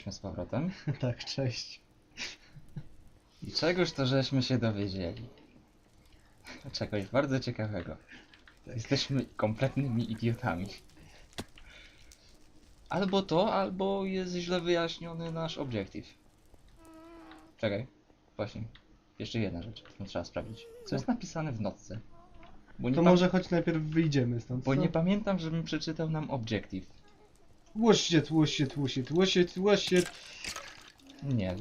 jesteśmy z powrotem. tak, cześć. I czegoż to żeśmy się dowiedzieli? Czegoś bardzo ciekawego. Jesteśmy kompletnymi idiotami. Albo to, albo jest źle wyjaśniony nasz obiektyw. Czekaj, właśnie. Jeszcze jedna rzecz, którą trzeba sprawdzić. Co jest napisane w notce? Bo nie, To pa- może choć najpierw wyjdziemy stąd. bo co? nie pamiętam, żebym przeczytał nam obiektyw. Łosiet, łosiet, łosiet, łosiet, łosiet. Nie,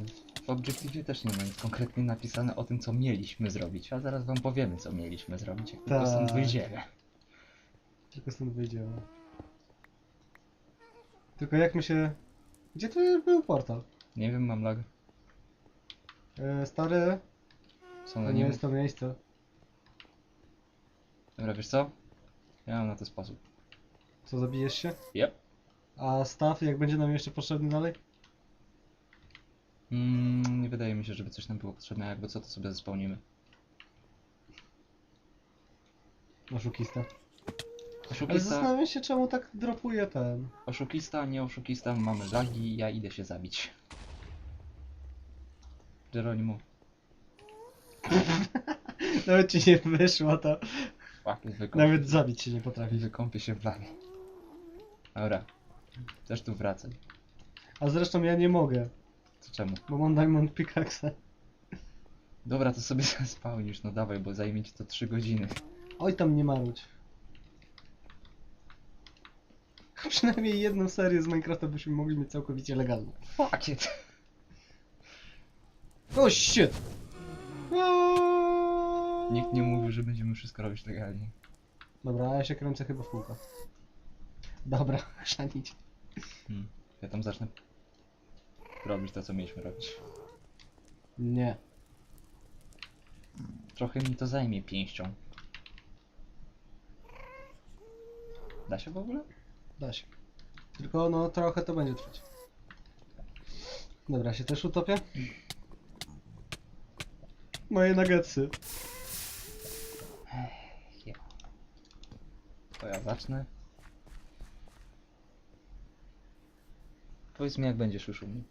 w obiektywie też nie ma nic konkretnie napisane o tym, co mieliśmy zrobić, a zaraz wam powiemy, co mieliśmy zrobić, jak tylko stąd Tak. wyjdziemy. Tylko stąd wyjdziemy. Tylko jak my się... Gdzie tu był portal? Nie wiem, mam lag. E, stary, Są na nie nim. jest to miejsce. Dobra, wiesz co? Ja mam na to sposób. Co, zabijesz się? Yep. A staw, jak będzie nam jeszcze potrzebny dalej? Mm, nie wydaje mi się, żeby coś nam było potrzebne, jakby co, to sobie zespełnimy. Oszukista. Ale Oszukista, zastanawiam się, czemu tak dropuje ten. oszukista, nie oszukista, mamy lagi, ja idę się zabić. Geronimo, Nawet ci nie wyszło to. fuck, Nawet zabić się nie potrafi. wykąpię się w lawie. Dobra, też tu wracaj. A zresztą ja nie mogę, To czemu? bo mam Diamond Pickaxe. Dobra, to sobie spałnisz, no dawaj, bo zajmie ci to 3 godziny. Oj tam nie marudź. Przynajmniej jedną serię z Minecrafta byśmy mogli mieć całkowicie legalną. Fuck it. O shit! Nikt nie mówił, że będziemy wszystko robić legalnie. Dobra, ja się kręcę chyba w kółko. Dobra, chrzanić. Hmm. Ja tam zacznę robić to, co mieliśmy robić. Nie. Trochę mi to zajmie pięścią. Da się w ogóle? Da się. Tylko no trochę to będzie trwać. Dobra, się też utopię. Moje nuggetsy. To ja zacznę. Powiedz mi, jak będziesz już u mnie.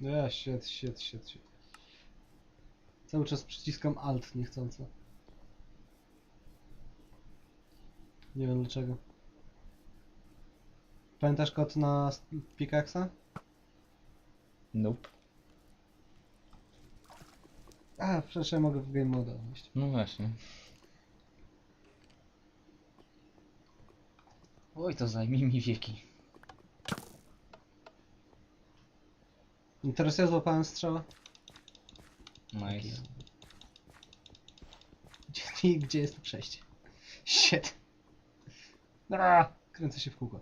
No ja shit, shit, shit, shit. Cały czas przyciskam alt niechcąco. Nie wiem dlaczego. Pamiętasz kod na pickaxa? Nope. A, przecież ja mogę w game mode wejść. No właśnie. Oj, to zajmie mi wieki. Teraz ja złapałem strzała. Nice. Gdzie, gdzie jest to przejście? Shit. Dobra, kręcę się w kółko.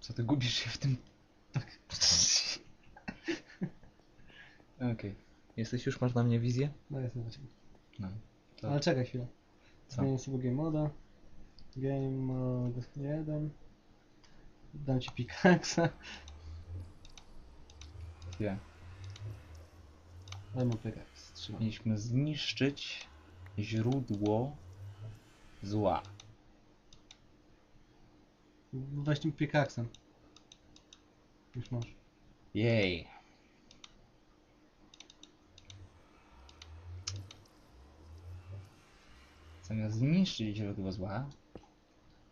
Co ty gubisz się w tym? Tak. Okej. Jesteś już? Masz na mnie wizję? No jestem na ciebie. No. To... Ale czekaj chwilę. Co? Zmienię sobie game moda. Game mode 1. Dam ci pickaxe. Chwilę. Pickaxe. Mieliśmy zniszczyć źródło zła. Weź tym pickaxem. Już masz. Jej. Zamiast zniszczyć źródło zła,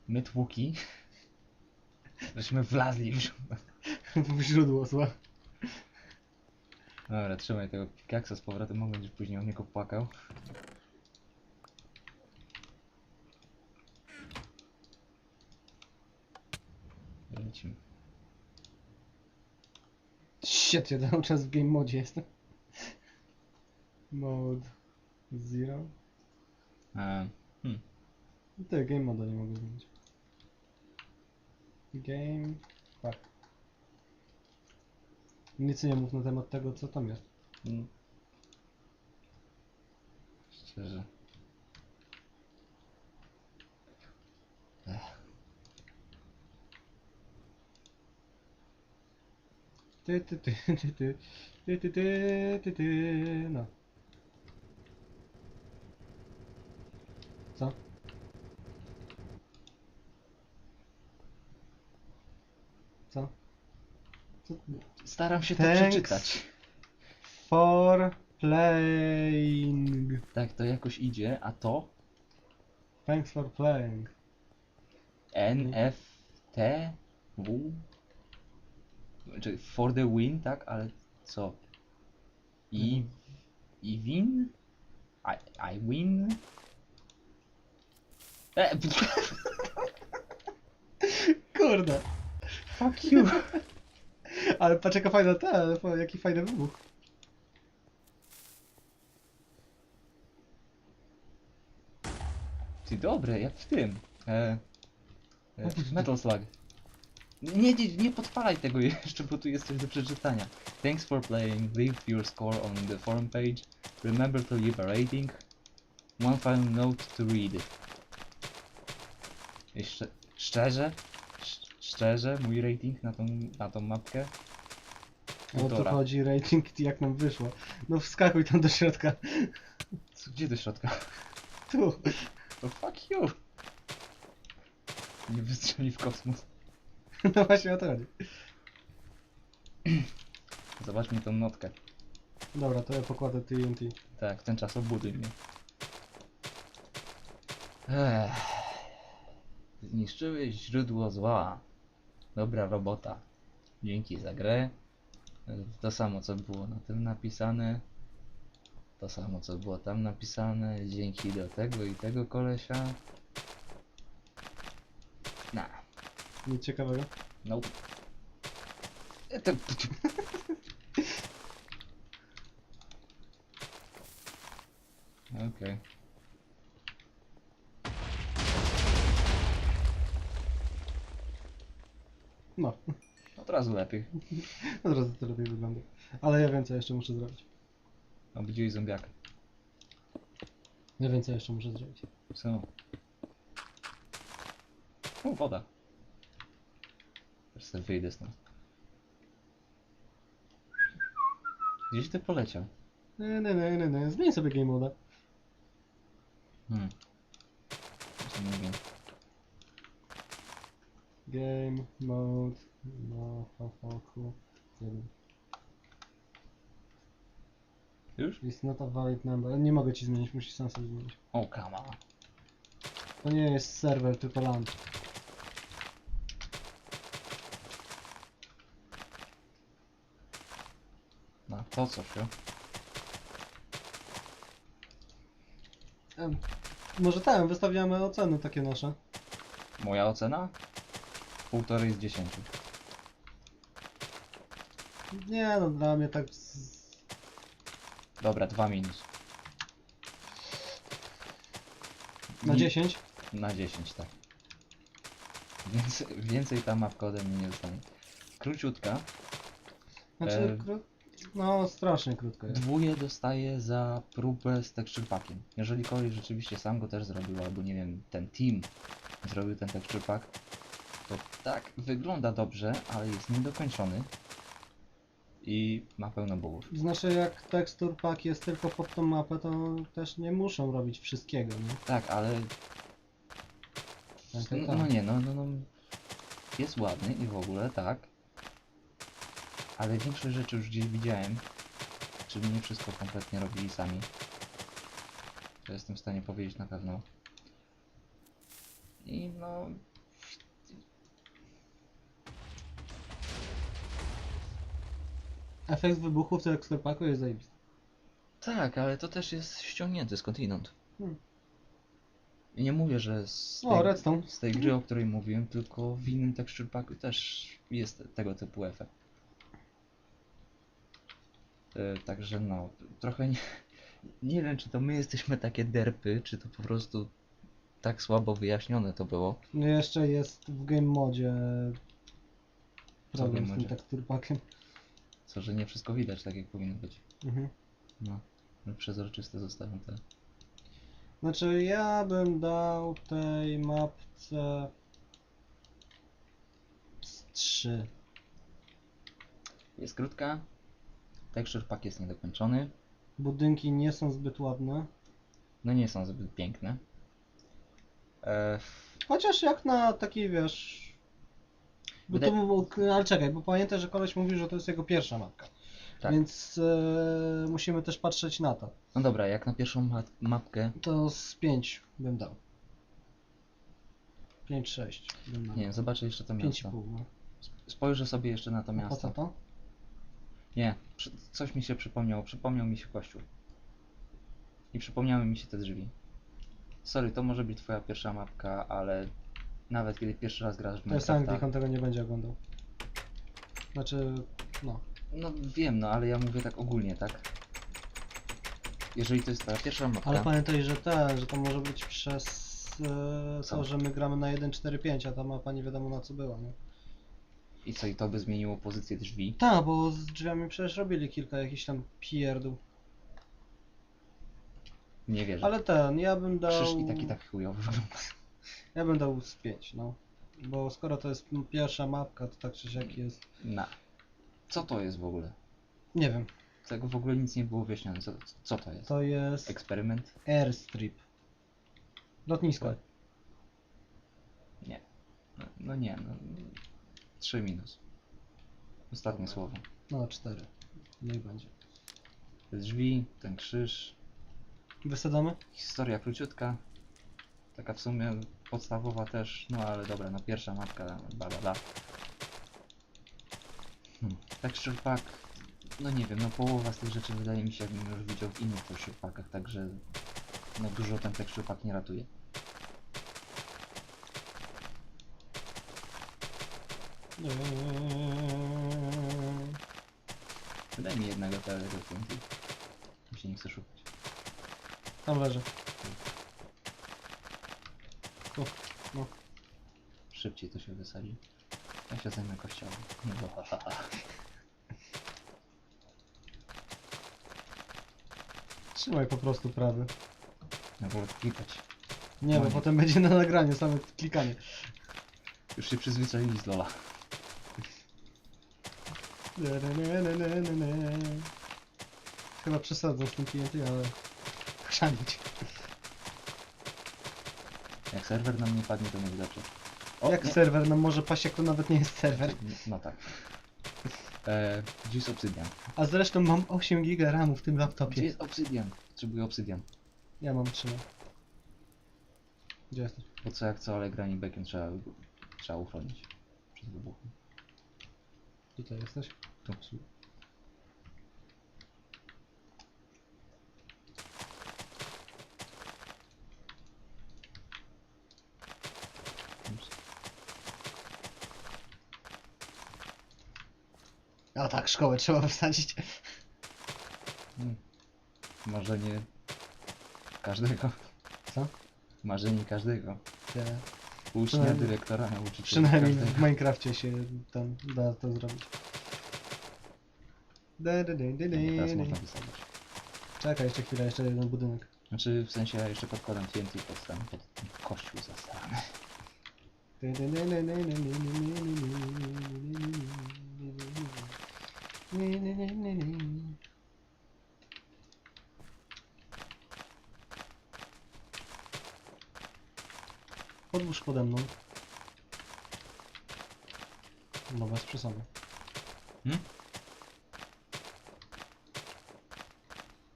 my tłuki, żeśmy wlazli w źródło. w źródło zła. Dobra, trzymaj tego pikaksa z powrotem, mogę będziesz później o niego płakał. Lecimy. Shit, ja cały czas w game modzie jestem. Mode 0. A, hmm. Ty, game moda nie mogę zmienić. Game... Fuck. Nic nie mów na temat tego, co tam jest. Mm. Szczerze. Ech. Ty, ty, ty, ty, ty, ty, ty, ty, ty, ty, no. Co? Co? Staram się to Thanks. przeczytać. For playing. Tak, to jakoś idzie, a to Thanks for playing. N, F, T, W. Czyli for the win, tak? Ale co? I, Mhm. i win? I, I win? E, Kurde. fuck you. Ale patrz jaka fajna ta, jaki fajny wybuch. Ty dobre, jak w tym. E, e, Metal Slug. Nie, nie, nie podpalaj tego jeszcze, bo tu jest coś do przeczytania. Thanks for playing. Leave your score on the forum page. Remember to leave a rating. One final note to read. Jeszcze, szczerze? Sz- Szczerze, mój rating na tą, na tą mapkę? O Półtora. chodzi rating jak nam wyszło. No wskakuj tam do środka. Co, Gdzie do środka? Tu. To fuck you! Nie wystrzeli w kosmos. No właśnie o to chodzi. Zobaczmy tą notkę. Dobra, to ja pokładę TNT. Tak, w ten czas obuduj mnie. Ech. Zniszczyłeś źródło zła. Dobra robota. Dzięki za grę. To samo co było na tym napisane. To samo co było tam napisane. Dzięki do tego i tego kolesia. Na. Nic ciekawego. Nope. E, to- Okej. No, Od razu lepiej. od razu to lepiej wygląda. Ale ja wiem co jeszcze muszę zrobić. Obudziłeś zombiaka. Ja wiem co jeszcze muszę zrobić. Co? O, woda. Też sobie wyjdę stąd. Gdzieś ty poleciał? Nie, nie, nie, nie, nie. Zmień sobie game moda. Hmm. Co mówię? Game mode. No, foku. Już? It's not a valid number. Nie mogę ci zmienić, musisz sam sobie zmienić. O, kama. To nie jest serwer, tylko LAN. No, to co się? Em, może tam, wystawiamy oceny takie nasze. Moja ocena? Półtorej z dziesięciu. Nie no, dla mnie tak z... Dobra, dwa minus. na Mi- 10. Na 10, tak. Więcej, więcej ta mapka ode mnie nie dostanie. Króciutka. Znaczy, E, kró... no strasznie krótko jest. Dwóje dostaje za próbę z texture packiem. Jeżeli koleś rzeczywiście sam go też zrobił, albo nie wiem, ten team zrobił ten texture pack, to tak, wygląda dobrze, ale jest niedokończony i ma pełno bugów. Znaczy jak tekstur pack jest tylko pod tą mapę, to też nie muszą robić wszystkiego, nie? Tak, ale Tak, tak, no, tak. no nie, no, no, no jest ładny i w ogóle, tak. Ale większość rzeczy już gdzieś widziałem, czyli nie wszystko kompletnie robili sami. To jestem w stanie powiedzieć na pewno. I no... Efekt wybuchu w tekstur packu jest zajebisty. Tak, ale to też jest ściągnięte skądinąd. Hmm. I nie mówię, że z O, tej, redstone. z tej gry, o której mówiłem, tylko w innym texture packu też jest tego typu efekt. E, Także no, trochę nie, nie wiem, czy to my jesteśmy takie derpy, czy to po prostu tak słabo wyjaśnione to było. No jeszcze jest w game modzie problem z tym modzie? tekstur packiem. Co, że nie wszystko widać tak, jak powinno być. Mhm. No, no przezroczyste zostawiam te. Znaczy ja bym dał tej mapce z 3. Jest krótka, texture pack jest niedokończony, Budynki nie są zbyt ładne. no nie są zbyt piękne. E, Chociaż jak na taki wiesz. Bo to, było- ale czekaj, bo pamiętaj, że koleś mówił, że to jest jego pierwsza mapka. Tak. Więc e, musimy też patrzeć na to. No dobra, jak na pierwszą ma mapkę, To z 5 bym dał. 5-6 bym dał. nie wiem, zobaczę jeszcze to miasto. 5,5 no. Spojrzę sobie jeszcze na to A po co miasto. to? Nie, przy- coś mi się przypomniało. Przypomniał mi się kościół. I przypomniały mi się te drzwi. Sorry, to może być twoja pierwsza mapka, ale nawet kiedy pierwszy raz grasz w To jest Minecrafta... Anglik, on tego nie będzie oglądał. Znaczy, no. No wiem, no ale ja mówię tak ogólnie, tak? Jeżeli to jest twoja pierwsza mapka... Ale pamiętaj, że te, że to może być przez e, Co? to, że my gramy na 1.4.5, a ta mapa nie wiadomo na co była, nie? I co, i to by zmieniło pozycję drzwi? Tak, bo z drzwiami przecież robili kilka jakichś tam pierdół. Nie wierzę. Ale ten, ja bym dał... Krzyż i taki tak chujowy wygląda. Ja bym dał z 5, no. Bo skoro to jest m- pierwsza mapka, to tak czy siak jest... Na. Co to jest w ogóle? Nie wiem, Tego w ogóle nic nie było wyjaśnione. Co, co to jest? to jest Eksperyment? airstrip. Lotnisko. Nie. No, no nie, no. 3 minus. Ostatnie słowo. No, 4. Niech będzie. Te drzwi, ten krzyż, Wysadzamy? historia króciutka. Taka w sumie podstawowa też, no ale dobra, no pierwsza mapka, bla bla bla. Hmm. Texture pack, no nie wiem, no połowa z tych rzeczy wydaje mi się, jakbym już widział w innych texture packach, także no dużo ten texture pack nie ratuje. Daj mi jednego TNT. Mi się nie chce szukać. Tam leży. Tu. No. Szybciej to się wysadzi. Ja się zajmę kościołem. No, ha, ha, ha. Trzymaj po prostu prawy. No bo klikać. Nie, No bo nie. potem będzie na nagraniu same klikanie. Już się przyzwyczaili z Lola. Chyba przesadzą z tym TNT, ale... Chrzanić. Jak serwer nam nie padnie, to będzie dobrze. O, Jak nie. serwer nam może paść, jak to nawet nie jest serwer. No tak. E, gdzie jest obsydian? A zresztą mam 8 giga RAMu w tym Gdzie laptopie. jest obsydian? Potrzebuję obsydian. Ja mam 3. Gdzie jesteś? Po co jak co, ale grani beacon trzeba, trzeba uchronić. Przed wybuchem. Tutaj jesteś? Tu. A tak, szkołę trzeba wysadzić. Mm. Marzenie każdego. Co? Marzenie każdego. Ja, Ucznia, Przynajmniej- dyrektora, nauczyciela. przynajmniej w każdego. Minecrafcie się tam da to zrobić. Da, da, da, da, No, teraz da, można da. wysadzić. Czekaj, jeszcze chwilę, jeszcze jeden budynek. Znaczy, w sensie ja jeszcze podkładam TNT pod ten, pod kościół zasrany. Podłóż pode mną. No bez przesady. Hmm?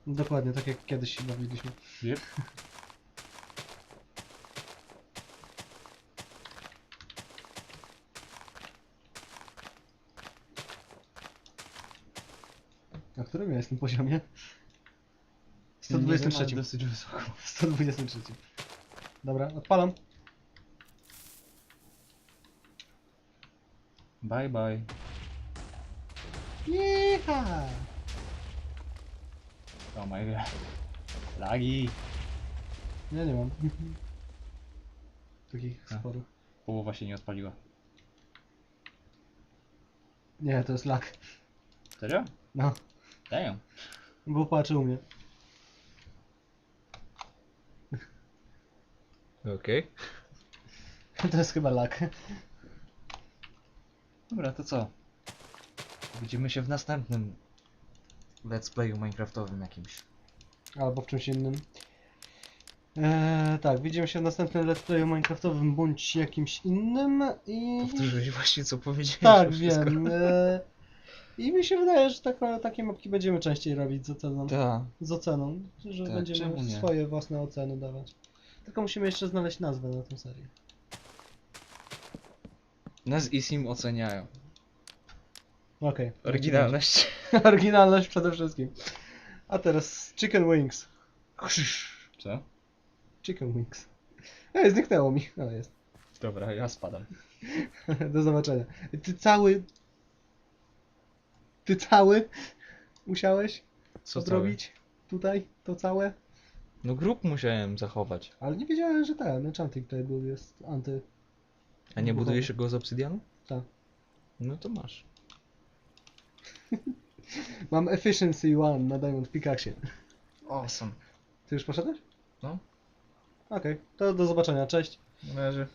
Dokładnie, tak jak kiedyś się bawiliśmy. Yep. którym ja jestem poziomie? Nie wiem, ale 123. dosyć wysoko. 123. Dobra, odpalam. Bye bye. Jecha! Oh my god. Lagi. Ja nie mam. Takich A. sporów. Połowa się nie odpaliła. Nie, to jest lak. Serio? No, Daję. bo patrz u mnie. Okej. To jest chyba lak. Dobra, to co? Widzimy się w następnym let's playu minecraftowym jakimś. Albo w czymś innym. Eee, tak, widzimy się w następnym let's playu minecraftowym bądź jakimś innym i... Powtórzyłeś właśnie co powiedziałeś. Tak, wiem. Eee, I mi się wydaje, że taka, takie mapki będziemy częściej robić z oceną. Tak. Z oceną, że Tak, będziemy nie? swoje własne oceny dawać. Tylko musimy jeszcze znaleźć nazwę na tę serię. Nas i Sim oceniają. Okej. Oryginalność. Oryginalność przede wszystkim. A teraz Chicken Wings. Co? Chicken Wings. Ej, zniknęło mi. O, jest. Dobra, ja spadam. Do zobaczenia. Ty cały... Ty cały musiałeś Co odrobić tutaj to całe? całe? No grób musiałem zachować. Ale nie wiedziałem, że ten Enchanting Table jest anty... A nie budujesz go z obsydianu? Tak. No to masz. Mam Efficiency 1 na Diamond Pickaxe. Awesome. Ty już poszedłeś? No. Okej, to do zobaczenia, cześć. Na razie.